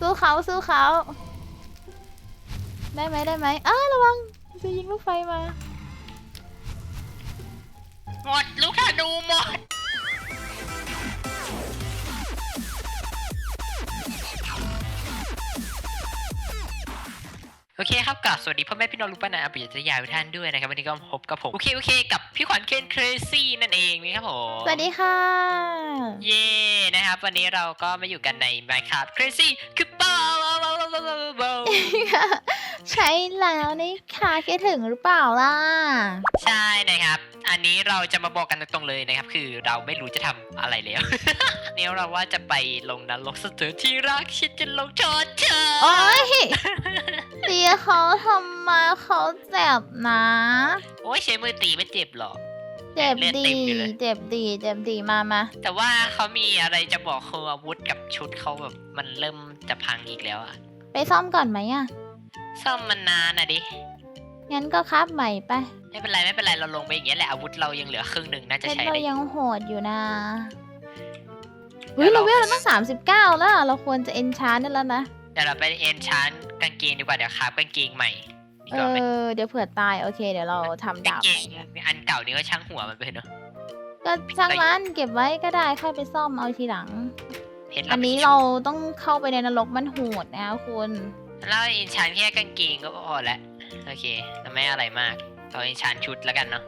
สู้เขาสู้เขาได้ไหมได้ไหมอ้าระวังจะยิงลูกไฟมา หมดลูกธนูหมด โอเคครับกับสวัสดีพ่อแม่พี่น้องลูกป้านาอาปิยะยาทุกท่านด้วยนะครับ วันนี้ก็พบกับผมโอเคโอเคกับพี่ขวัญเคนเครซี่นั่นเองนะครับผมสวัสดีค่ะ เย่นะครับ วันนี้เราก็มาอยู่กันใน Minecraft Crazy คือเปล่า ใช้แล้วนี่ค่ะคิดถึงหรือเปล่าล่ะ ใช่นะครับ อันนี้เราจะมาบอกกันตรงๆเลยนะครับ คือเราไม่รู้จะทำอะไรแล้วเนี่ยเราว่าจะไปลงนรกสเตอที่รักฉันจะลงโทษเธอโอ๊ยตีเขาทำไมเขาเจ็บนะ โอ้ยใช้มือตีไม่เจ็บหรอก เจ็บเลือดดี เต็มอยู่เลย เจ็บดี เจ็บดีมามาแต่ว่าเขามีอะไรจะบอกคืออาวุธกับชุดเขาแบบมันเริ่มจะพังอีกแล้วอะ ไปซ่อมก่อนไหมอะ ซ่อมมันนานอะดิ งั้นก็ครับใหม่ไปไม่เป็นไรไม่เป็นไรเราลงไปอย่างเงี้ยแหละอาวุธเรายังเหลือครึ่งหนึ่งน่าเพจะชรใช้เราได้ ยังโหดอยู่นะเฮ้ยเราเวลเราต้องสามสิบเก้าแล้วอะเราควรจะเอนชานได้แล้วนะ เดี๋ยวเราไปเอ็นชานกางเกงดีกว่าเดี๋ยวคราฟกางเกงใหม่ดีเอกว่าไหมอ เดี๋ยวเผื่อตาย โอเค เดี๋ยวเราทำกางดาบเกใหงม่กันอันเก่านี่ก็ช่างหัวมันไปเนอะก็ช่างมันเก็บไว้ก็ได้ค่อยไปซ่อมเอาทีหลัง เห็นอันนี้เราต้องเข้าไปในนรกมันโหดนะคุณแล้วเอ็นชานแค่กางเกงก็พอแล้วโอเคแล้วไม่อะไรมากเราเอ็นชานชุดแล้วกันเนาะ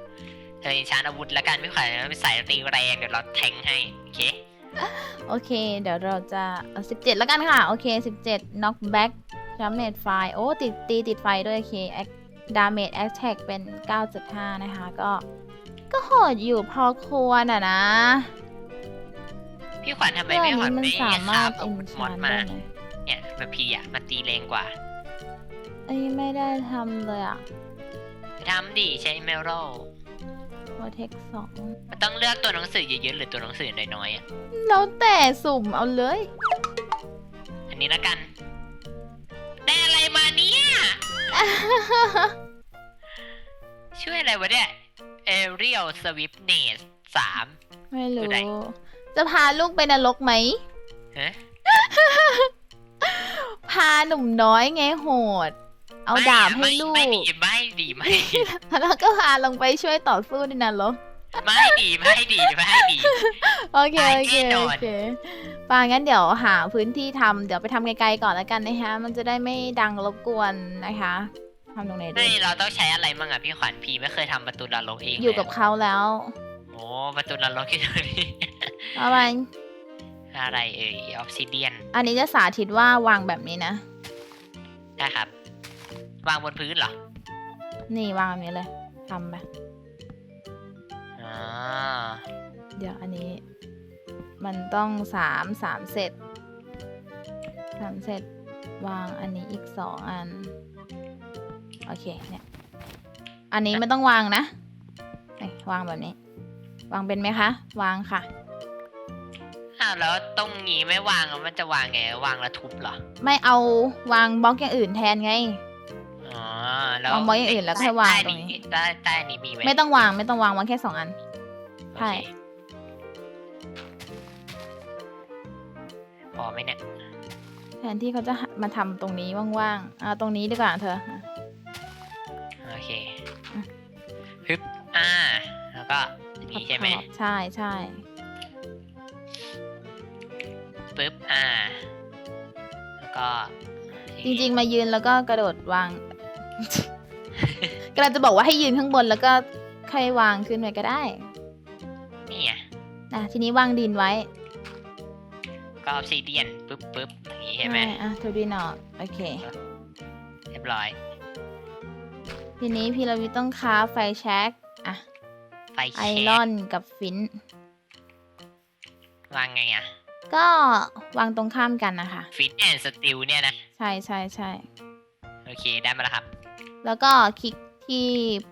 เธอเอ็นชานอาวุธแล้วกันไม่ขวัญไปใส่ตีแรงเดี๋ยวเราแทงให้โอเคโอเค เดี๋ยวเราจะสิบเจ็ดแล้วกันค่ะ โอเคสิบเจ็ด knock back damage ไฟโอ้ติดตีติดไฟด้วยโอเค Ac- damage attack เป็น 9.5 นะคะ ก็ ก็โหดอยู่พอควรอะนะ พี่ขวัญทำไมเรื่องพี่ขวันี้ญมันไม่สาคมารราถบอาวุธ enchant มอดมาได้ไหมเนี่ยแบบพี่อะมันตีแรงกว่าเอ้ยไม่ได้ทำเลยอะไปทำดิใช้เมลโร protect สองมันต้องเลือกตัวหนังสือเยอะๆหรือตัวหนังสือน้อยๆอะแล้วแต่สุ่มเอาเลย อันนี้ละกัน ได้อะไรมาเนี่ย ช่วยอะไรวะเนี่ย Aerial Swiftness สามไม่คือรู้ใด จะพาลูกไปนรกไหม ฮะพาหนุ่มน้อยไงโหด เอาไม่ดาบให้ไม่ลูก ไม่ดีไม่ดีไม่ดีแล้วก็พาลงไปช่วยต่อสู้ในนรกไม่ดีไม่ดีไม่ดี โอเคตายโอเคแน่นโออนเคปางั้นเดี๋ยวหาพื้นที่ทำเดี๋ยวไปทำไกลๆก่อนแล้วกันนะคะ มันจะได้ไม่ดังรบกวนนะคะทำตรงไหนดีไม่เราต้องใช้อะไรมั่งอะพี่ขวัญพี่ไม่เคยทำประตูนรกเอง อยู่กับเลเขาแล้ว โอ้ประตูนรกที่ตัวนี้เอาไปอะไรเอ่ยออฟซิเดียน อันนี้จะสาธิตว่าวางแบบนี้นะ ได้ครับ วางบนพื้นเหรอ นี่วางแบบนี้เลยทำไปอ๋อเดี๋ยวอันนี้ มันต้องสามสามเสร็จสามเสร็จวางอันนี้อีกสองอัน โอเคเนี่ย อันนี้ไม่ต้องวางนะนี่วางแบบนี้ วางเป็นไหมคะ วางค่ะ อ้าวแล้วตรงนี้ไม่วางอะมันจะวางไงวางแล้วทุบเหรอไม่เอาวางบล็อกอย่างอื่นแทนไง อ๋อแล้ววางไว้อย่างอื่นแล้วค่อยวางตรงนี้ ใต้ใต้นี้มีไหมไม่ต้องวางไม่ต้องวางวางแค่สองอัน ใช่ โอเคพอไหมเนี่ยแทนที่เขาจะมาทำตรงนี้ว่างๆเอาตรงนี้ดีกว่าเธอ โอเคอะฮึบอ่าแล้วก็อันนี้ใช่ไหมขอบๆใช่ใช่ ปึ๊บอ่า แล้วก็จริงๆ มายืนแล้วก็กระโดดวาง กำลังจะบอกว่าให้ยืนข้างบนแล้วก็ค่อยวางขึ้นไปก็ได้ นี่ไงนะทีนี้วางดินไว้ ก็ออฟซิเดียนปึ๊บปึ๊บอย่างนี้ใช่ไหมอะทูดินออกโอเค เรียบร้อย ทีนี้พี่เราวิต้องค้าไฟแช็กอะไฟไอแช็รอนกับฟิน วางไงอะ ก็วางตรงข้ามกันนะคะ ฟินแอนสติลเนี่ยนะ ใช่ใช่ใช่โอเค ได้มาแล้วครับแล้วก็คลิกที่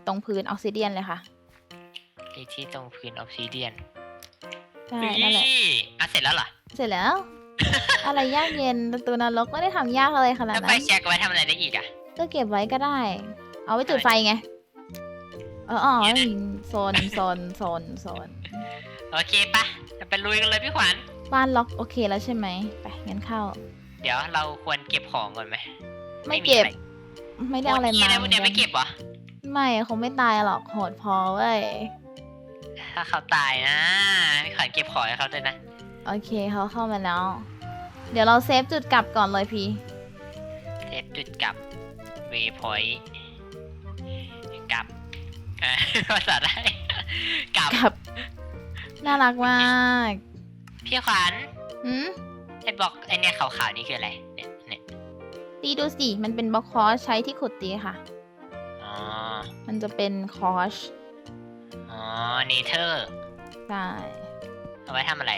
ตรงพื้นออกซิเดียนเลยค่ะที่ที่ตรงพื้นออฟซิเดียนใช่นั่นแหละอะเสร็จแล้วเหรอ เสร็จแล้ว อะไรยากเย็นประตูนรกไม่ได้ทำยากอะไรขนาดแล้วไฟนั้นแช็กไว้ทำอะไรได้อีกอะ ก็เก็บไว้ก็ได้ เอาไว้จุดไฟไง เอออ๋อเนี่ยนะโซนโซนโซนโซนโอเคปะจะไปลุยกันเลยพี่ขวัญ บ้านล็อกโอเคแล้วใช่ไหมไปงั้นเข้า เดี๋ยวเราควรเก็บของก่อนไหมไม่เก็บอะรไม่ได้เอาอะไรโนี่มานะพวกเนี้ยไม่เก็บเหรอไม่คงไม่ตายหรอกโหดพอเว้ยถ้าเขาตายนะพี่ขวัญเก็บของให้เขาด้วยนะ โอเคเขาเข้ามาแล้ว เดี๋ยวเราเซฟจุดกลับก่อนเลยพี่เทปจุดกลับ waypoint กลับอ่าภาษาได้กลับกลับ น่ารักมาก พี่ขวัญหืมไอ้บอกไอ้เนี่ยขาวๆนี่คืออะไร เนี่ยเนี่ยตีดูสิ มันเป็นบล็อกคอร์สใช้ที่ขุดตีค่ะ อ๋อมันจะเป็นคอร์สอ๋อเนเธอร์ใช่เอาไว้ทำอะไร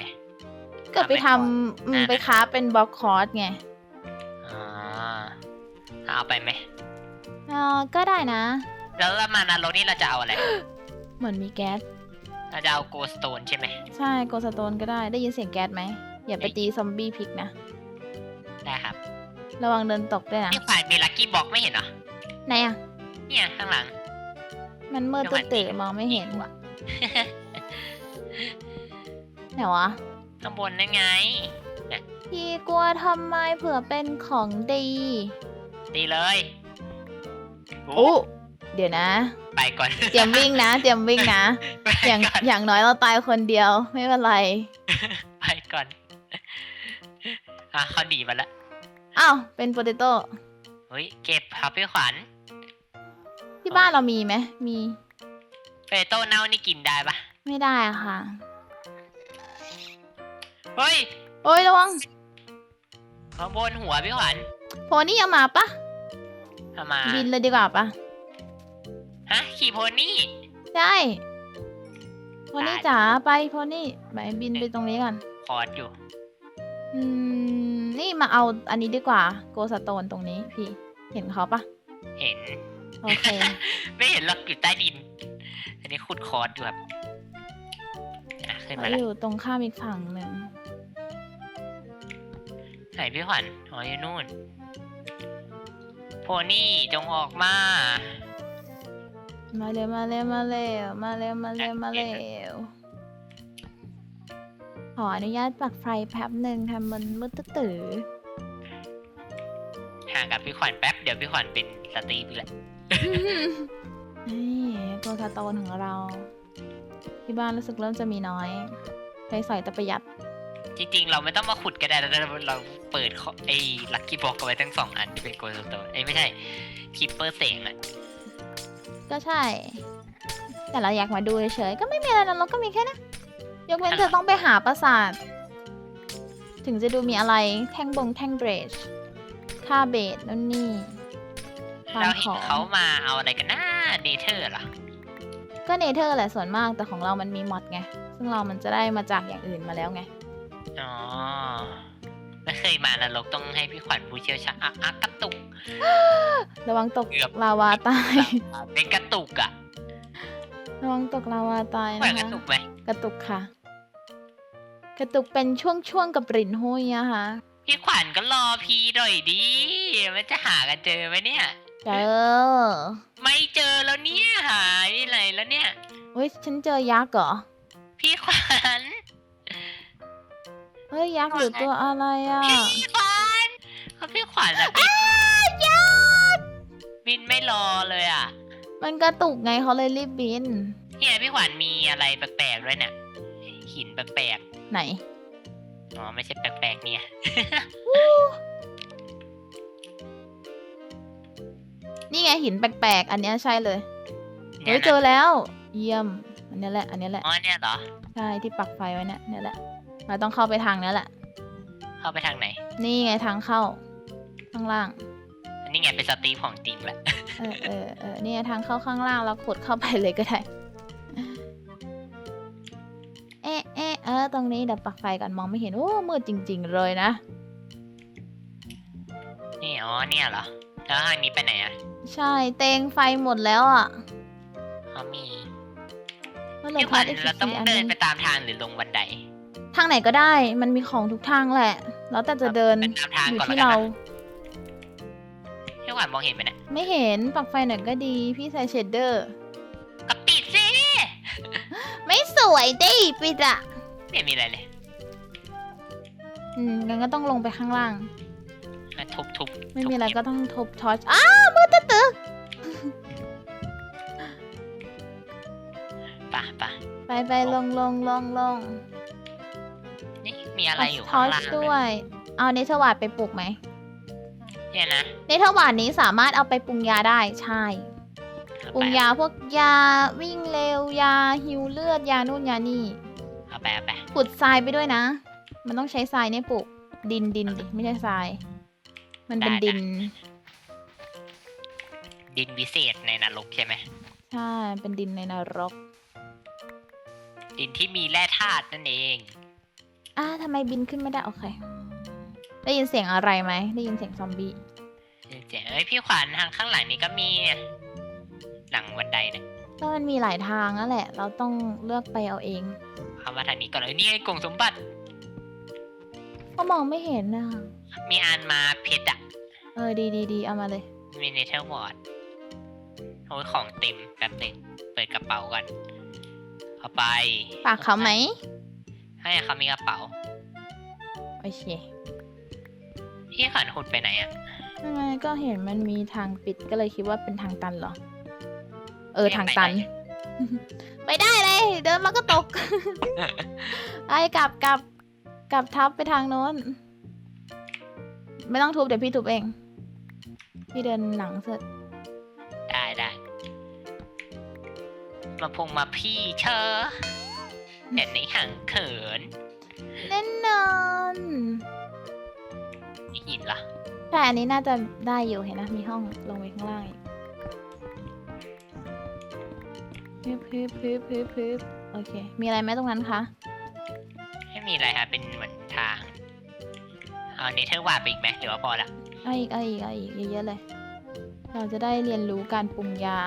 ก็ไปทำอืมไปค้าฟเป็นบล็อกคอร์สไงอ๋อเอาไปไหมเออก็ได้นะ แล้วเรามานรกนี่เราจะเอาอะไร เหมือนมีแก๊ส เราจะเอาโกสโตนใช่ไหมใช่โกสโตนก็ได้ได้ยินเสียงแก๊สไหม อย่าไปตีซอมบี้พิกนะ ได้ครับ ระวังเดินตกด้วยนะพี่ขวัญมีลัคกี้บ็อกไม่เห็นเหรอ ไหนอะ เนี่ยข้างหลัง มันมืดเดี๋ยวตื้มันอๆมองไม่เห็นว่ะไหนวะ ข้างบนนั่นไงพี่กลัวทำไมเผื่อเป็นของดี ดีเลย โอ้โอ้ เดี๋ยวนะ ไปก่อน เตรียมวิ่งนะ เตรียมวิ่งนะ ไปอย่างก่อนอย่างน้อยเราตายคนเดียว ไม่เป็นไร ไปก่อนอะเขาหนีมาแล้วอ้าว เป็นโปเตโต้ เฮ้ยเก็บครับพี่ขวัญที่บ้านเรามีไหม มี เปโต้เน่านี่กินได้ปะไม่ได้อะค่ะ เฮ้ยโอ้ยระวังข้างบนหัวพี่ขวัญโพนี่เอามาปะเอามาบินเลยดีกว่าปะ ฮะขี่โพนี่ใช่โพนี่ได้จ๋าไปโพนี่ไปบินไปตรงนี้ก่อนคอร์ดอยู่ อืม นี่มาเอาอันนี้ดีกว่า โกสโตนตรงนี้พี่ เห็นเขาปะเห็น โอเค ไม่เห็นหรอกอยู่ใต้ดิน อันนี้ขุดคอร์ดอยู่ครับอะขึ้นเขามาอแล้วยู่ตรงข้ามอีกฝั่งหนึ่งไหนพี่ขวัญอ๋ออยู่นู่น โพนี่จงออกมา มาเร็วมาเร็วมาเร็วมาเร็วมาเร็วมาเร็วขออนุญาตปักไฟแป๊บหนึ่งทำมันมืดตื้อห่างกับพี่ขวัญแป๊บเดี๋ยวพี่ขวัญเป็นสตรีไปแล้วๆนี่โกสโตนของเรา ที่บ้านรู้สึกเริ่มจะมีน้อยใช้สอยแต่ประหยัด จริงๆ เราไม่ต้องมาขุดก็ได้แล้วเราเปิดข้อไอ้ลัคกี้บ็อกเอาไว้ทั้งสองอันที่เป็นโกลสโตนไอ้ยไม่ใช่คิปเปอร์เสงอะ ก็ใช่ แต่เราอยากมาดูเฉยๆ ก็ไม่มีอะไรนะเราก็มีแค่นั้นยกเว้นเธอต้องไปหาปราสาท ถึงจะดูมีอะไรแท่งบงแท่งเบรชค่าเบสนั่นนี่ฟาเราร์มเห็ขนองเขามาเอาอะไรกันนะเนเธอร์เหรอ ก็เนเธอร์แหละส่วนมากแต่ของเรามันมีมอดไง ซึ่งเรามันจะได้มาจากอย่างอื่นมาแล้วไง อ๋อ ไม่เคยมานรกต้องให้พี่ขวัญผู้เชี่ยวชาญอะอะกระตุก ระวังตกเกือบ ลาวาตายเป็นกระตุกอะระวังตกลาวาตายขวัญนะกระคะตุกไหมกระตุกค่ะ กระตุกเป็นช่วงๆกับรินหุยอะค่ะพี่ขวัญก็รอพีหน่อยดิมันจะหากันเจอไหมเนี่ย เจอไม่เจอแล้วเนี่ยหายไปไหนแล้วเนี่ย เฮ้ยฉันเจอยักษ์เหรอพี่ขวัญ เฮ้ยยักษ์หรือตัวอะไรอะพี่ขวัญเขาพี่ขวัญอะบินบินไม่รอเลยอะมันกระตุกไงเขาเลยรีบบิน เนี่ยพี่ขวัญมีอะไรแปลกๆด้วยเนี่ยหินแปลกไหนๆอ๋อไม่ใช่แปลกๆเนี่ย นี่ไงหินแปลกๆอันเนี้ยใช่เลยเนี่เฮ้ยยเจนะอแล้ว เยี่ยม อันเนี้ยแหละ อันเนี้ยแหละ อ๋อเนี่ยเหรอ ใช่ที่ปักไฟไว้เนี่ยเนี่ยแหละ เราต้องเข้าไปทางเนี้ยแหละ เข้าไปทางไหน นี่ไงทางเข้า ข้างล่าง อันนี้ไงเป็นสตรีฟของจริงแหละ เออเออเออนี่ไงทางเข้าข้างล่างเราขุดเข้าไปเลยก็ได้ เอ๊ะเอ๊ะเออ ตรงนี้เดี๋ยวปักไฟก่อนมองไม่เห็น โอ้ มืดจริง ๆ เลยนะ นี่อ๋อเนี่ยเหรอ แล้วทางนี้ไปไหนอะ ใช่ เตงไฟหมดแล้วอะอ๋อมีเมื่อเหลือพี่ขพาวัร์ญทอีกเราต้องสี่อันเดินนึงไปตามทางหรือลงบันได ทางไหนก็ได้ มันมีของทุกทางแหละ แล้วแต่จะเดินไปตามทางอยู่ก่อนที่แล้วกันเรานะพี่ขวัญมองเห็นไหมเนี่ยไม่เห็นปักไฟหน่อยก็ดี พี่ใส่เชดเดอร์ ก็ปิดสิไม่สวยดิปิดอะไม่มีอะไรเลยอืมงั้นก็ต้องลงไปข้างล่างอะทุบทุบไม่ทุบมีอะไรเบก็ต้องทบทอชอ้าวมือตื้อตื้อปะปะไปไปลงลงลงลงนี่ มีอะไรอยู่ทข้าองชล่างด้วย เอาเนเธอร์วาดไปปลูกไหม เนี่ยนะเนเธอร์วาดนี้สามารถเอาไปปรุงยาได้ ใช่เอาปรุไปงยาพวกยาวิ่งเร็วยาฮิวเลือดยานู่นยานี่เอาไปเอาไปขุดทรายไปด้วยนะ มันต้องใช้ทรายเนี่ยปลูกดินดินดิไม่ใช่ทราย มันเป็นดิน ดินวิเศษในนรกใช่ไหมใช่ เป็นดินในนรก ดินที่มีแร่ธาตุนั่นเอง อ่าทำไมบินขึ้นไม่ได้ โอเค ได้ยินเสียงอะไรไหม ได้ยินเสียงซอมบี้ เจ๋งเอ้ยพี่ขวัญทางข้างหลังนี้ก็มีเนี่ยหลังบันไดเนี่ยก็มันมีหลายทางนั่นแหละ เราต้องเลือกไปเอาเองเข้ามาทางนี้ก่อนเลยนี่ไอ้กล่องสมบัติ ก็มองไม่เห็นนะมีอันมาเพชรอะเออดีดีดีเอามาเลย มีเนเธอร์วอร์ดโอ้ยของเต็มแป๊บหนึงเปิดกระเป๋าก่อนเอาไป ปากเขาไหม ให้เขามีกระเป๋า โอเคพี่ขวัญหุดไปไหนอะยังไงก็เห็นมันมีทางปิดก็เลยคิดว่าเป็นทางตันเหรอ เออทางตันไม่ได้เลย เดินมาก็ตก ไอ้กลับกลับกลับทับไปทางโน้น ไม่ต้องทุบเดี๋ยวพี่ทุบเอง พี่เดินหลังเสร็จได้ได้ มาพงมาพี่เชอ เด็ดในห่างเขินแน่นอนไม่หินเหรอแต่อันนี้น่าจะได้อยู่เห็นนะ มีห้องลงไปข้างล่างอีกพึบพึบพึบพึบพึบโอเค มีอะไรไหมตรงนั้นคะ ไม่มีอะไรครับเป็นเหมือนทางเอาเนเธอร์วาดไปอีกไหมหรือว่าพอละเอาอีกเอาอีกเอาอีกเยอะๆเลย เราจะได้เรียนรู้การปรุงยา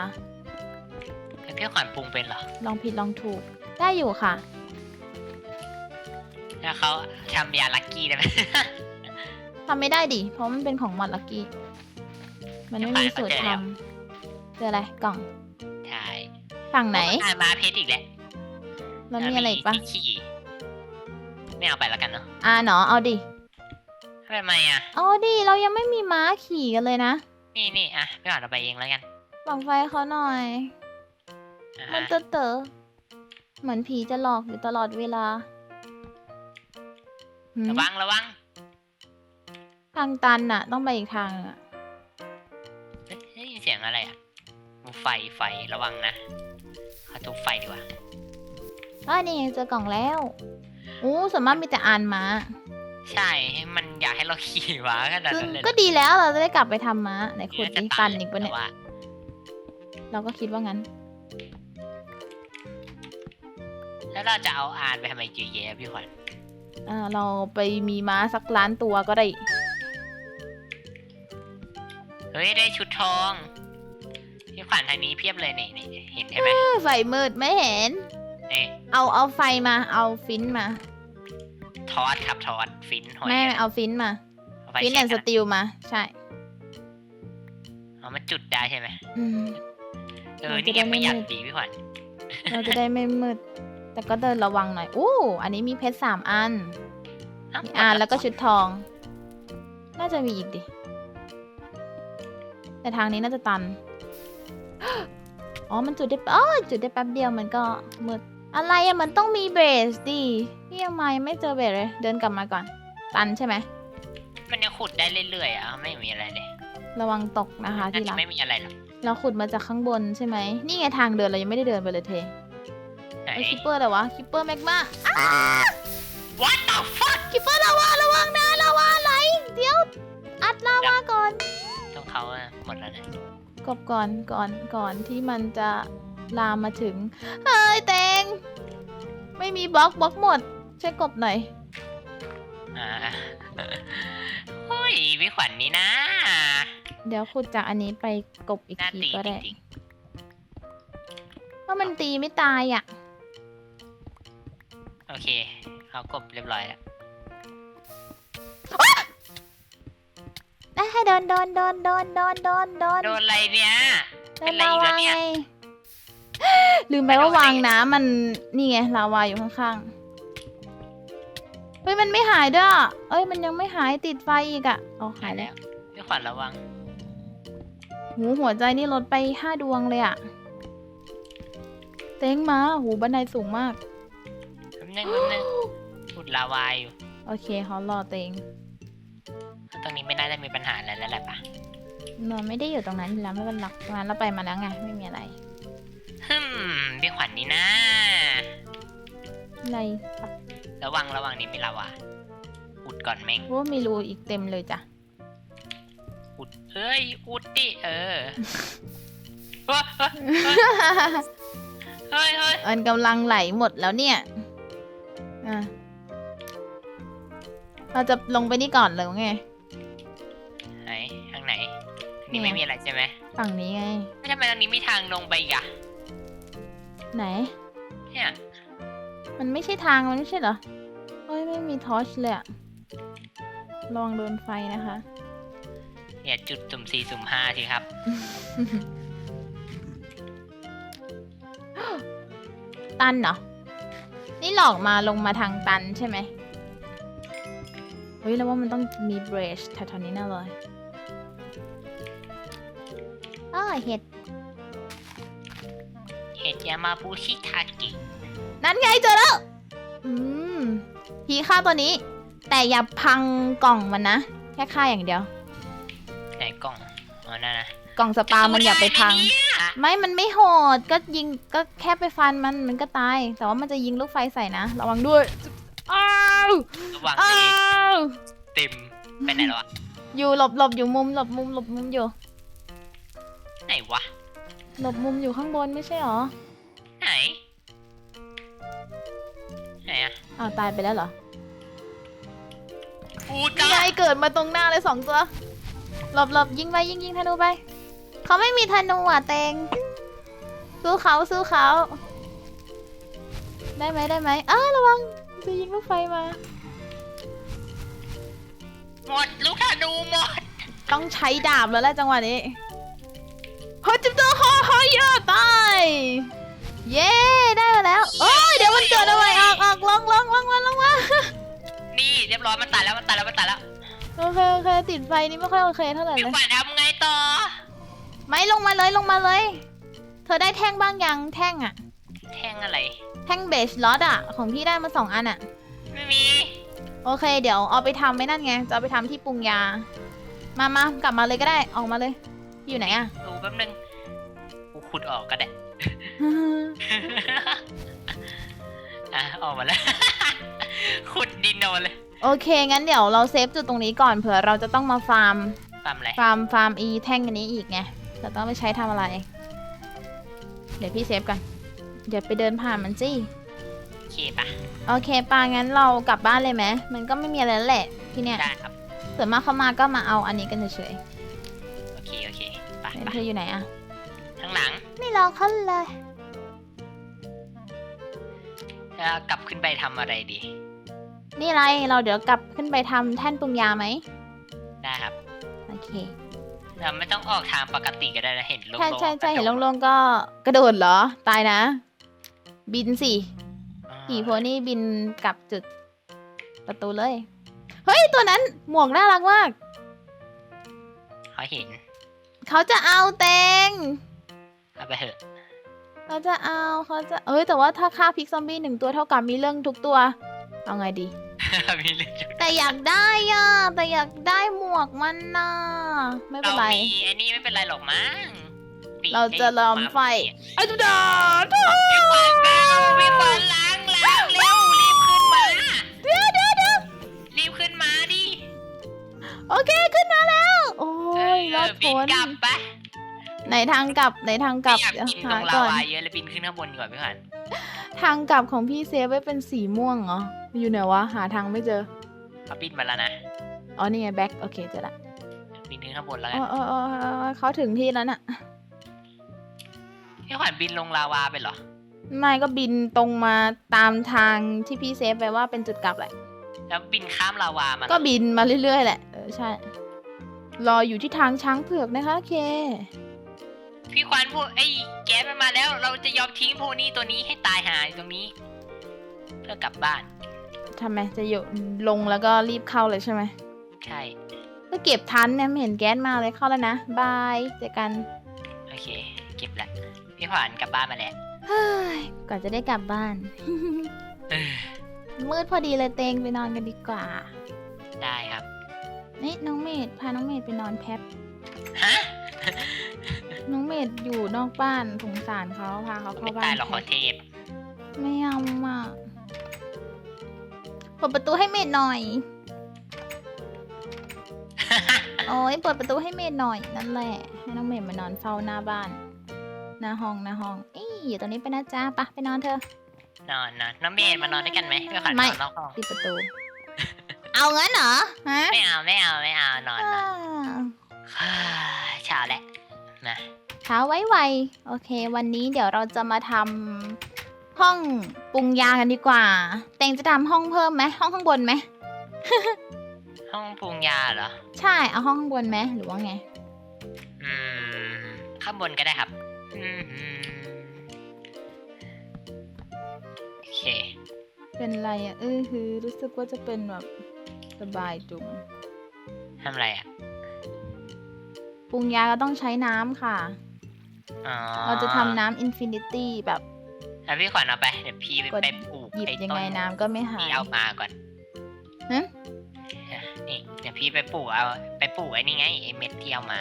แล้วพี่ขวัญปรุงเป็นเหรอ ลองผิดลองถูก ได้อยู่ค่ะ แล้วเขาทำยาลักกี้ได้ไหมทำไม่ได้ดิ เพราะมันเป็นของมอดลักกี้ มันไม่มีสูตรทำเจออะไรกล่องใช่ฝั่งไหนอ่ามาเพชรอีกแล้วแล้วมีอะไรอีกปะที่ขี่ไม่เอาไปแล้วกันเนาะอ่าหนอเอาดิทำไมอะเอาดิเรายังไม่มีม้าขี่กันเลยนะ นี่นี่อะพี่ขวัญเอาไปเองแล้วกันบังไฟเขาหน่อยอ่ามันเต๋อเต๋อเหมือนผีจะหลอกอยู่ตลอดเวลา หืมระวังระวังทางตันน่ะ ต้องไปอีกทางหนึ่งอะเฮ้ยได้ยินเสียงอะไรอะไฟไฟระวังนะเอาทุบไฟดีกว่าอ่านี่ไงเจอกล่องแล้วอู้ส่วนมากมีแต่อ่านม้า ใช่มันอยากให้เราขี่ม้าขนาดซึ่งนั้นเลยเหรอก็ดีแล้วเราจะได้กลับไปทำม้าไหนขุดจะนี่ตาตัยนอีกปะเนี่ย แต่ว่าเราก็คิดว่างั้น แล้วเราจะเอาอานไปทำไมเยอะแยะพี่ขวัญ อ่าเราไปมีม้าสักล้านตัวก็ได้ เฮ้ย ได้ชุดทองพี่ขวัญทางนี้เพียบเลยนี่นี่เห็นใช่ไหมเออไฟมืดไม่เห็น นี่เอาเอาไฟมา เอาฟินมา ทอดครับทอดฟินหอยแม่อะไรเอาฟินมา เอาไฟฟินแช็แอนกสอะตีลมา ใช่เอามันจุดได้ใช่ไหมอืม เออเราจะนี่ได้ยังไม่ประหยัดมืดดีพี่ขวัญเราจะได้ไม่มืด แต่ก็เดินระวังหน่อย อู้ อันนี้มีเพชรสามอันเอ้ามีอันแล้วก็ชุดทอง น่าจะมีอีกดิ แต่ทางนี้น่าจะตัน อ๋อ มันจุดได้อ๋อจุดได้แป๊บเดียวมันก็มืด อะไรอะมันต้องมีเบสดิพี่ยังมายังไม่เจอเบสเลย เดินกลับมาก่อน ตันใช่ไหม มันยังขุดได้เรื่อยๆอะ ไม่มีอะไรเลย ระวังตกนะคะน่าที่จะรักไม่มีอะไรหรอกเราขุดมาจากข้างบนใช่ไหม นี่ไงทางเดินเรายังไม่ได้เดินไปเลยเทไหน ไอคิปเปอร์อะไรวะคิปเปอร์แมกมา What the fuck คิปเปอร์ลาวาระวังนะลาวาไหลเดี๋ยว อัดลาวาก่อน ต้องเขาอะหมดแล้วนะกบก่อนก่อนก่อนที่มันจะลามมาถึง เฮ้ยเตง ไม่มีบล็อกบล็อกหมดช่วยกบหน่อย อ่าเฮ้ยพี่ขวัญนี่นะเดี๋ยวขุดจากอันนี้ไปกบอีกน่าทีตีก็จได้ริงว่ามันตีไม่ตายอะๆโอ เค เอากบเรียบร้อยแล้วได้ให้โดนโดนโดนโดนโดนโดนโดนโดนอะไรเนี่ย โดเป็นนอะไรลาอีกแล้ววาเนี่ไงย ลืมไปไม่โดนว่าวางได้ไงน้ำมันนี่ไงลาวาอยู่ข้างๆ เฮ้ยมันไม่หายด้วยอะเอ้ยมันยังไม่หายติดไฟอีกอะอ๋อหายแล้วแล้วพี่ขวัญระวัง หูหัวใจนี่ลดไปห้าดวงเลยอะเต็งมาหูบันไดสูงมากแป๊บ นึงแป๊บนึงพูดลาวาอยู่โอเคเขารอเต็งตรงนี้ไม่น่าจะมีปัญหาอะไรแล้วแหละปะนอนไม่ได้อยู่ตรงนั้นอยู่แล้วไม่เป็นหลักมาเราไปมาแล้วไงไม่มีอะไรฮึมพี่ขวัญนี่นะ อะไรปะระวังระวังนี้มีลาวาอุดก่อนแม่งว่ามีรูอีกเต็มเลยจ้ะอุดเอ้ยอุดดิเออเฮ้ยเฮ้ยเฮ้ยมันกำลังไหลหมดแล้วเนี่ย อะ เราจะลงไปนี่ก่อนเลยไง ไหนทางไหนทางนี้เนี่ย ไม่มีอะไรใช่ไหมฝั่งนี้ไงไม่ทำไมทางนี้มีทางลงไปอีกอะไหน เนี่ยมันไม่ใช่ทางมันไม่ใช่เหรอเฮ้ยไม่มีทอร์ชเลยอะลองโดนไฟนะคะเนี่ยจุดสุ่มสี่สุ่มห้าทีครับ ตันเหรอ นี่หลอกมาลงมาทางตันใช่ไหมเฮ้ยแล้วว่ามันต้องมีเบรชแถวๆนี้แน่เลยอ้อเห็ด เห็ดยามาบูชิทากินั่นไงเจอแล้ว อืมพีฆ่าตัวนี้ แต่อย่าพังกล่องมันนะ แค่ฆ่าอย่างเดียว ไหนกล่องอ๋อนั่นนะกล่องสปามันอย่าไปพังเนี่ย ไม่มันไม่โหด ก็ยิงก็แค่ไปฟันมันมันก็ตาย แต่ว่ามันจะยิงลูกไฟใส่นะ ระวังด้วย อ้าวระวังอ้าเองวเต็มไปไหนแล้วอะอยู่หลบหลบอยู่มุมหลบมุมหลบมุมอยู่ ไหนวะ หลบมุมอยู่ข้างบนไม่ใช่หรอ ไหน ไหนอะอ้าวตายไปแล้วเหรออูนี่จ้าไงเกิดมาตรงหน้าเลยสองตัว หลบหลบยิงไปยิงยิงธนูไป เขาไม่มีธนูอะเตงสู้เขาสู้เขาได้ไหมได้ไหมอ้าวระวังจะยิงลูกไฟมา หมดลูกธนูหมด ต้องใช้ดาบแล้วแหละจังหวะนี้ฮอจิบตัวฮอฮอยาตายเย้ได้มาแล้วโอ้ยเดี๋ยวมันเกิดอะไรออกออกลงลงลงมาลงมานี่เรียบร้อยมันตายแล้วมันตายแล้วมันตายแล้วโอเคโอเคติดไฟนี่ไม่ค่อยโอเคเท่าไหร่พี่เลยขวัญทำไงต่อ ไม่ลงมาเลยลงมาเลย เธอได้แท่งบ้างยังแท่งอะแท่งอะไร แท่งเบสลอดอะของพี่ได้มาสองอันอะไม่มี โอเค เดี๋ยวเอาไปทำไม่นั่นไง จะเอาไปทำที่ปรุงยา มามากลับมาเลยก็ได้ออกมาเลย อยู่ไหนอะดูแป๊บนึงกูขุดออกก็ได้ อะออกมาแล้ว ขุดดินออกมาเลยโอเค งั้นเดี๋ยวเราเซฟจุดตรงนี้ก่อนเผื่อเราจะต้องมาฟาร์มปั๊มอะไร ฟาร์มฟาร์มอีแท่งอันนี้อีกไง จะต้องไปใช้ทำอะไร เดี๋ยวพี่เซฟกันอย่าไปเดินผ่านมันสิโอเคปะโอเคปางั้นเรากลับบ้านเลยไหมมันก็ไม่มีอะไรแล้วแหละที่เนี่ยได้ครับ ส่วนมากเขามาก็มาเอาอันนี้กันเฉยโอเคโอเคไปๆไปเธออยู่ไหนอะข้างหลังไม่รอเขาเลยแล้วกลับขึ้นไปทำอะไรดี นี่ไรเราเดี๋ยวกลับขึ้นไปทำแท่นปรุงยาไหมได้ครับ โอเค เราไม่ต้องออกทางปกติก็ได้นะเห็นโล่งๆใช่ใช่ใช่กระโดดเห็นโล่งๆก็กระโดดเหรอ ตายนะ บินสิอ่าผีโพนี่บินกลับจุดประตูเลย เฮ้ย ตัวนั้นหมวกน่ารักมาก เขาเห็น เขาจะเอาเตงเอาไปเถอะเขาจะเอาเขาจะเอ้ยแต่ว่าถ้าฆ่าพิกซอมบี้หนึ่งตัวเท่ากับมีเรื่องทุกตัว เอาไงดี มีเรื่องจะแต่อยากได้อะแต่อยากได้หมวกมันน่ะไม่เป็นเราไร มีไอ้นี่ไม่เป็นไรหรอกมั้งปีกเราจะลอมไฟ ไอ้ไอ้จุดามีควันเร็วมีควันล้างล้างเร็วรีบขึ้นมา เดี๋ยวเดี๋ยวเดี๋ยวรีบขึ้นมาดิโอเคขึ้นมาแล้ว โอ้ยรอดบิพ้นนกลับปะไหนทางกลับไหนทางกลับไม่อยากเดี๋ยวกินตรหางลาก่อน วาเยอะเลยบินขึ้นข้างบนดีกว่าพี่ขวัญ ทางกลับของพี่เซฟไว้เป็นสีม่วงเหรอ อยู่ไหนวะ หาทางไม่เจอ เขาบินมาแล้วนะอ๋อนี่ไงแบ็คโอเคเจอละบินขึ้นข้างบนแล้วเอกันอเออเออเออเขาถึงที่แล้วน่ะ พี่ขวัญบินลงลาวาไปเหรอ ไม่ก็บินตรงมาตามทางที่พี่เซฟไปว่าเป็นจุดกลับแหละ แล้วบินข้ามลาวามาเหรอก็บินมาเรื่อยๆแหละ เออใช่ รออยู่ที่ทางช้างเผือกนะคะโอเค พี่ขวัญพูดไอ้ แก๊สมันมาแล้ว เราจะยอมทิ้งโพนี่ตัวนี้ให้ตายหายตรงนี้ เพื่อกลับบ้าน ทำไมจะอยู่ลงแล้วก็รีบเข้าเลยใช่ไหมใช่ก็ก็เก็บทันเนี่ยไม่เห็นแก๊สมาเลยเข้าแล้วนะบายเจอกันโอเค เก็บละพี่ขวัญกลับบ้านมาแล้วเฮ้ยก่อนจะได้กลับบ้าน เออมืดพอดีเลยเตงไปนอนกันดีกว่าได้ครับ นี่น้องเมดพาน้องเมดไปนอนแป๊บฮะ น้องเมดอยู่นอกบ้านสงสารเขาพาเขาไม่เข้าบ้าตายนหรอกขอแป๊บเทพไม่เอาอะเปิดประตูให้เมดหน่อย โอ้ยเปิดประตูให้เมดหน่อยนั่นแหละ ให้น้องเมดมานอนเฝ้าหน้าบ้านหน้าห้องหน้าห้องเอ้ยอยู่ตรงนี้ไปนะจ๊ะปะไปนอนเถอะ นอนนอนน้องเมย์มานอนด้วยกันไหมพี่ขวัญไม่นอนนอกห้องปิดประตู เอางั้นเหรอฮะไม่เอาไม่เอาไม่เอานอนนอนอ่าเช้าแล้ว นะเช้าไว้ไวโอเค วันนี้เดี๋ยวเราจะมาทำห้องปรุงยากันดีกว่า เตงจะทำห้องเพิ่มไหมห้องข้างบนไหม ห้องปรุงยาเหรอ ใช่ เอาห้องข้างบนไหมหรือว่าไง อืม ข้างบนก็ได้ครับ อืมโอเค เป็นไรอะ เออคือรู้สึกว่าจะเป็นแบบสบายจุงทำอะไรอะ ปรุงยาก็ต้องใช้น้ำค่ะ อ๋อเราจะทำน้ำอินฟินิตี้แบบแล้วพี่ขวัญเอาไปเดี๋ยวพี่ไปกดไปปลูกหยิบอ้ยังไงต้น้ำก็ไม่หายที่เอามาก่อนฮะนี่เดี๋ยวพี่ไปปลูกเอาไปปลูกไอ้นี่ไงไอ้เม็ดที่เอามา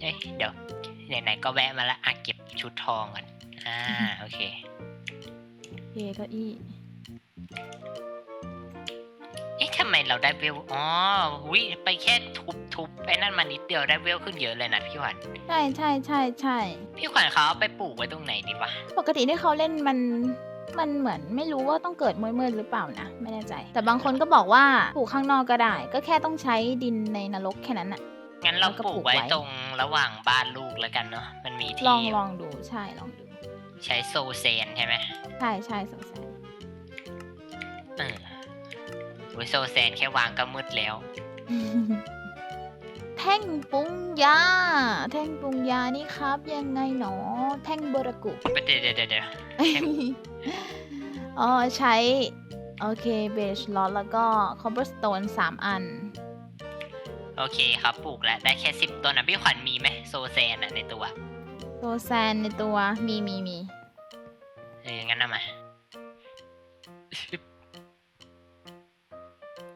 เอ้ยเดี๋ยวไหนๆก็แวะมาแล้วอะเก็บชุดทองก่อนอ่าโอเค เยเก้าอี้เอ๊ะทำไมเราได้เวลอ๋อหุยไปแค่ทุบ ทุบไอ้นั่นมานิดเดียวได้เวลขึ้นเยอะเลยนะพี่ขวัญใช่ใช่ใช่ใช่พี่ขวัญเขาเอาไปปลูกไว้ตรงไหนดีวะปกติที่เขาเล่นมันมันเหมือนไม่รู้ว่าต้องเกิดมืดๆหรือเปล่านะ ไม่แน่ใจ แต่บางคนก็บอกว่าปลูกข้างนอกก็ได้ ก็แค่ต้องใช้ดินในนรกแค่นั้นน่ะงั้นเราแล้วก็ปลูปลูกกไว้ไว้ตรงระหว่างบ้านลูกแล้วกันเนาะมันมีลที่องลองดูใช่ลองดู ใช้โซเซนใช่ไหมใช่ใช่สงสัยเออโอ้ยโซเซนแค่วางก็มืดแล้ว แท่งปรุงยา แท่งปรุงยานี่ครับ ยังไงหนอ แท่งโบรากุ เดี๋ยวเดี๋ยวเดี๋ยวเดี๋ยวอ๋อใช้ โอเคเบชลอตแล้วก็คอ b เ e อร์สโตนสามอัน โอเคครับปลูกแล้ว ได้แค่สิบต้นนะพี่ขวัญมีไหมโซเซนอะในตัวโซแซนในตัวมีมีมีเอองั้นเอามา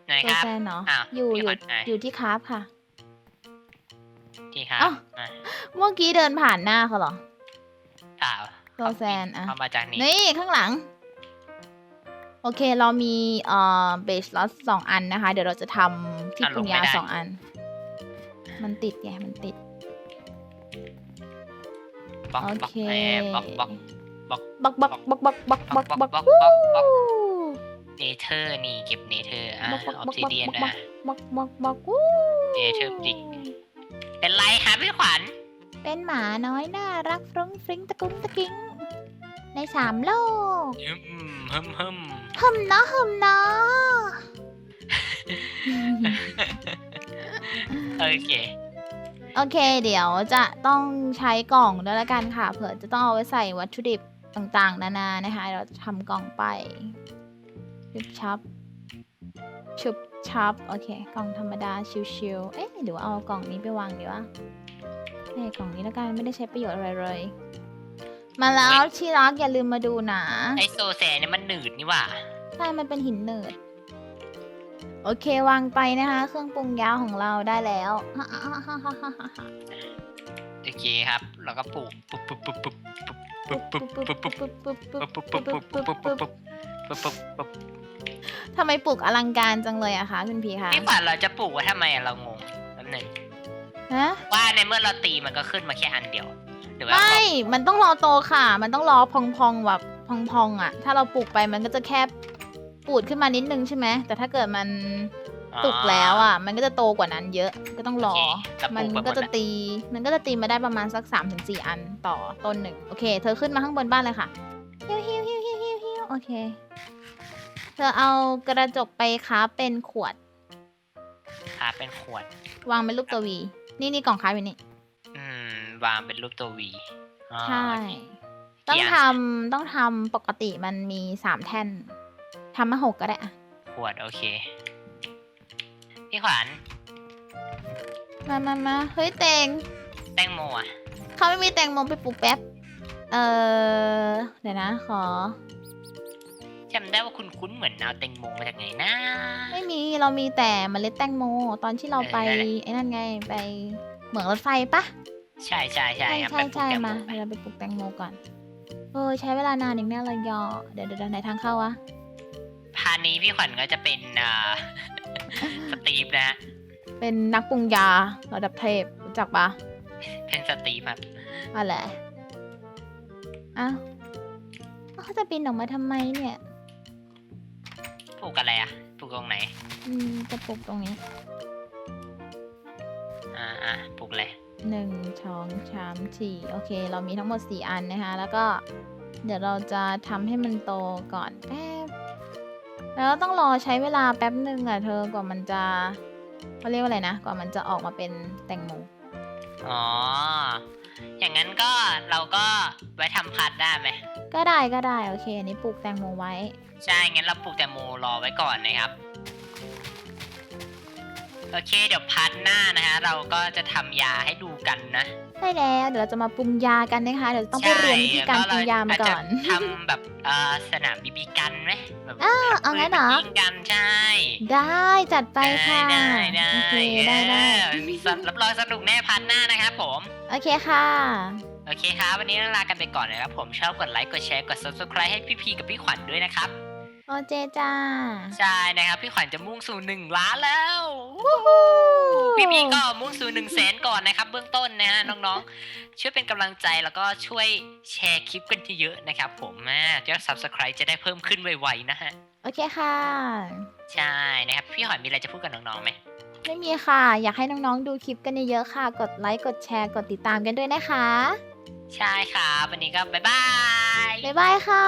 ไหนโซครับ แซนเนาะอ้าวอยู่พี่อยู่ขวัญไหน อยู่ที่คราฟค่ะ ที่ครับอ้าวอะเมื่อกี้เดินผ่านหน้าเขาเหรอเปล่าโซแซนอะเอามาจากนี้นี่ข้างหลัง โอเคเรามีเอ่อเบสลอตสองอันนะคะ เดี๋ยวเราจะทำที่ปรุงยาสองอัน มันติดไงมันติด บล็อกโอบล็อกเคเอ้ยบล็อกบล็อกบล็อกบล็อกบล็อกบล็อกบล็อกบล็อกบล็อกบล็อกบล็อกวู้บล็อกบล็อกเนเธอร์นี่เก็บเนเธอร์อะบล็อกบล็อกออบล็อกซิบล็อกเดียนบล็อกนะบล็อกบล็อกบล็อกวู้เอเธอร์บลิก เป็นไรครับพี่ขวัญ เป็นหมาน้อยน่ารักฟรุ้งฟริ้งตะกุ้งตะกิ้ง ในสามโลกฮึมฮึมฮึมหึมเนาะหึมเนาะโอเค โอเค เดี๋ยวจะต้องใช้กล่องด้วยละกันค่ะ เผื่อจะต้องเอาไว้ใส่วัตถุดิบต่างๆ นานานะคะ เราจะทำกล่องไปชุบชับชุบ ชับโอเค กล่องธรรมดาชิวๆเอ๊ะหรือว่าเอากล่องนี้ไปวางดีวะเอ้ยกล่องนี้แล้วกันไม่ได้ใช้ประโยชน์อะไรเลย มาแล้วที่รักอย่าลืมมาดูนะไอโซแซนเนี่ยมันหนืดนี่หว่า ใช่มันเป็นหินเนิร์ดโอเควางไปนะคะ เครื่องปรุงยาของเราได้แล้วโอเคครับ แล้วก็ปลูกปุ๊บปุ๊บปุ๊บปุ๊บปุ๊บปุ๊บปุ๊บปุ๊บปุ๊บปุ๊บปุ๊บปุ๊บปุ๊บปุ๊บปุ๊บปุ๊บปุ๊บปุ๊บปุ๊บ ทำไมปลูกอลังการจังเลยอะคะคุณพีคะพี่ขวัญเราจะปลูกไว้ทำไมอะเรางงแป๊บหนึงฮะว่าในเมื่อเราตีมันก็ขึ้นมาแค่อันเดียวหรือว่าไม่มันต้องรอโตค่ะ มันต้องรอพองๆแบบพองๆอะถ้าเราปลูกไปมันก็จะแค่ปูดขึ้นมานิดนึงใช่ไหมแต่ถ้าเกิดมันสุกแล้วอะมันก็จะโตกว่านั้นเยอะก็ต้องรอ มันก็จะตี มันก็จะตีมาได้ประมาณสัก3าถึงสอันต่อต้นหนึ่ง โอเค เธอขึ้นมาข้างบนบ้านเลยค่ะฮิวฮิวฮิวฮิวฮิวฮิวโอเค เธอเอากระจกไปค้าเป็นขวด อ่าเป็นขวด วางเป็นรูปตัววี นี่นี่กล่องค้าอยู่นี่ อืม วางเป็นรูปตัววีอ๋อใช่โอเคต้องกี่อันทำต้องทำปกติมันมีสามแท่นทำมาหกก็ได้อะขวดโอเค พี่ขวัญมามามาเฮ้ยแตงแตงโมอะ เขาไม่มีแตงโมไปปลูกแป๊บ เออเดี๋ยวนะ ขอจำได้ว่าคุณคุ้นๆเหมือนเอาแตงโมมาจากไหนนะ ไม่มีเรามีแต่เมล็ดแตงโม ตอนที่เราไปเออนั่นแหละ ไอ้นั่นไงไปเหมืองรถไฟปะใช่ใช่ใช่ใช่ครับใช่ไปปลูกใช่แตงโมมาไปเราไปปลูกแตงโมก่อนเออใช้เวลานานอีกแน่เลยยอเดี๋ยวเดี๋ยวเดี๋ยวไหนทางเข้าวะพาร์ทนี้พี่ขวัญก็จะเป็นอ่า สตีฟนะฮะเป็นนักปรุงยาระดับเทพรู้จักปะเป็นสตีฟครับอะไรอ้าวเขาจะบินออกมาทำไมเนี่ยป ลูกอะไรอะปลูกตรงไหน อืมจะปลูกตรงนี้อ่าอ่าปลูกเลยหนึ่งสองสามสี่โอเค เรามีทั้งหมดสี่อันนะคะ แล้วก็เดี๋ยวเราจะทำให้มันโตก่อนแป๊บแล้วต้องรอใช้เวลาแป๊บหนึ่งอะเธอกว่ามันจะเขาเรียกว่าอะไรนะ กว่ามันจะออกมาเป็นแตงโมอ๋อ อย่างนั้นก็เราก็ไว้ทำพัดได้ไหมก็ได้ก็ได้โอเคอันนี้ปลูกแตงโมไว้ ใช่งั้นเราปลูกแตงโมรอไว้ก่อนนะครับ โอเคเดี๋ยวพาร์ทหน้านะฮะเราก็จะทำยาให้ดูกันนะ ใช่แล้ว เดี๋ยวเราจะมาปรุงยากันนะคะ เดี๋ยวต้องไปเรียนวิธีการปรุงยามาก่อน ใช่แล้วเราอาจจะทำแบบเอ่อสนามบีบีกันไหมแบบอ้าวเอางั้นเหรอยิงกันใช่ได้จัดไปค่ะ ได้ได้โอเคได้ได้เออมีสรับรองสนุกแน่พาร์ทหน้านะครับผม โอเคค่ะ โอเคครับ วันนี้ลากันไปก่อนนะครับผมชอบกดไลค์ กดแชร์ กด subscribe ให้พี่พีกับพี่ขวัญด้วยนะครับ โอเจจ้า ใช่นะครับพี่ขวัญจะมุ่งสู่หนึ่งล้านแล้ววู้ฮู้พี่พีก็มุ่งสู่หนึ่งแสนก่อนนะครับ เบื้องต้นนะฮะน้องๆ ช่วยเป็นกำลังใจแล้วก็ช่วยแชร์คลิปกันเยอะๆนะครับ ผมอ่ายอด subscribe จะได้เพิ่มขึ้นไวๆนะฮะโอเคค่ะ ใช่นะครับพี่หอยมีอะไรจะพูดกับน้องๆไหมไม่มีค่ะ อยากให้น้องๆดูคลิปกันเยอะๆค่ะ กดไลค์กดแชร์กดติดตามกันด้วยนะคะ ใช่ครับวันนี้ก็บ๊ายบายบ๊ายบายค่ะ